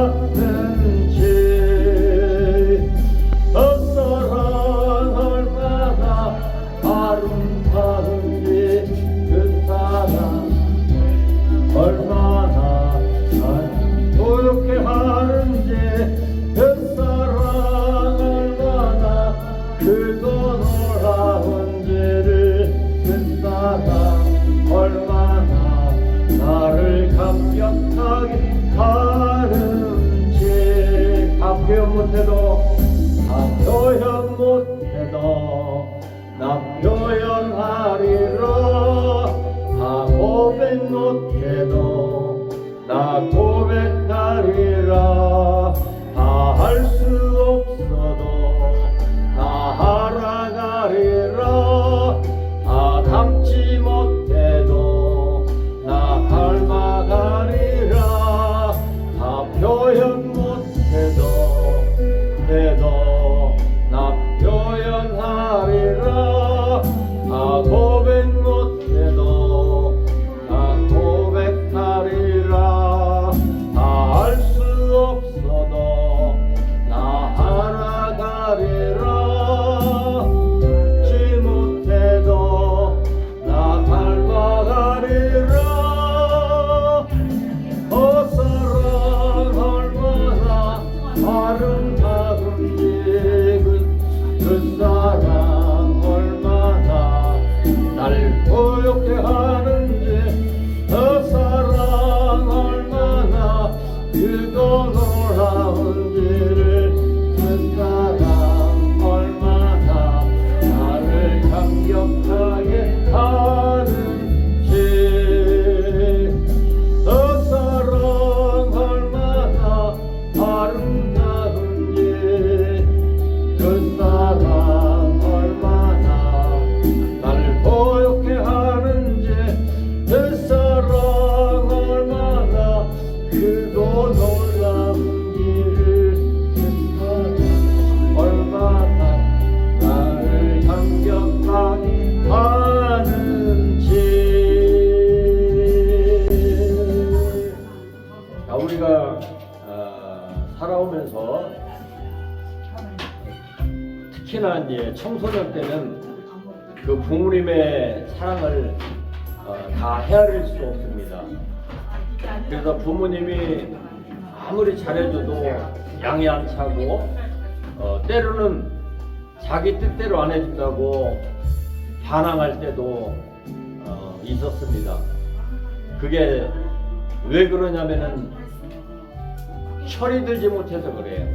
Oh. 못해도 다 표현 못해도 나 표현하리라 다 고백 못해도 나 고백하리라 다 할 수 사랑 얼마나 날 고요케 하 자, 우리가 어, 살아오면서 특히나 이제 청소년 때는 그 부모님의 사랑을 어, 다 헤아릴 수 없습니다. 그래서 부모님이 아무리 잘해줘도 양이 안 차고 어, 때로는 자기 뜻대로 안 해준다고 반항할 때도 어, 있었습니다. 그게 왜 그러냐면은 철이 들지 못해서 그래요.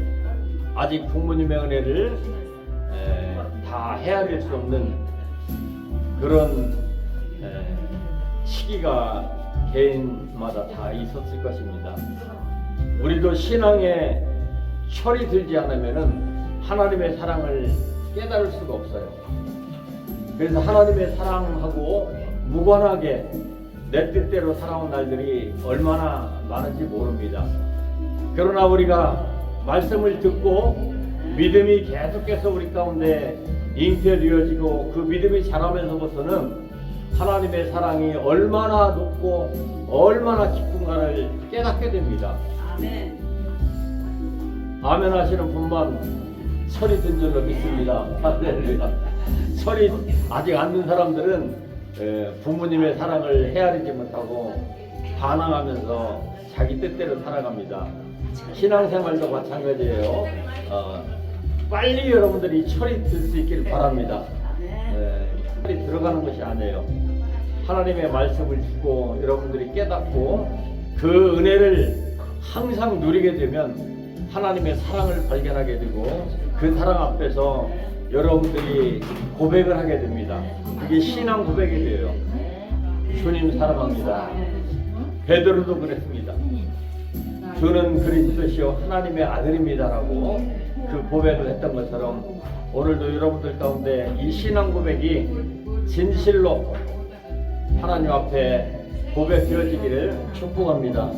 아직 부모님의 은혜를 에, 다 헤아릴 수 없는 그런 에, 시기가 개인마다 다 있었을 것입니다. 우리도 신앙의 철이 들지 않으면은 하나님의 사랑을 깨달을 수가 없어요. 그래서 하나님의 사랑하고 무관하게 내 뜻대로 살아온 날들이 얼마나 많은지 모릅니다. 그러나 우리가 말씀을 듣고 믿음이 계속해서 우리 가운데 잉태되어지고 그 믿음이 자라면서부터는 하나님의 사랑이 얼마나 높고 얼마나 깊은가를 깨닫게 됩니다. 아멘. 아멘 하시는 분만 철이 든 줄로 믿습니다. 할렐루야. 철이 아직 안든 사람들은 에, 부모님의 사랑을 헤아리지 못하고 반항하면서 자기 뜻대로 살아갑니다. 신앙생활도 마찬가지예요. 어, 빨리 여러분들이 철이 들 수 있기를 바랍니다. 에, 철이 들어가는 것이 아니에요. 하나님의 말씀을 듣고 여러분들이 깨닫고 그 은혜를 항상 누리게 되면 하나님의 사랑을 발견하게 되고 그 사랑 앞에서 여러분들이 고백을 하게 됩니다. 그게 신앙 고백이 돼요. 주님 사랑합니다. 베드로도 그랬습니다. 저는 그리스도시요 하나님의 아들입니다라고 그 고백을 했던 것처럼 오늘도 여러분들 가운데 이 신앙 고백이 진실로 하나님 앞에 고백되어지기를 축복합니다.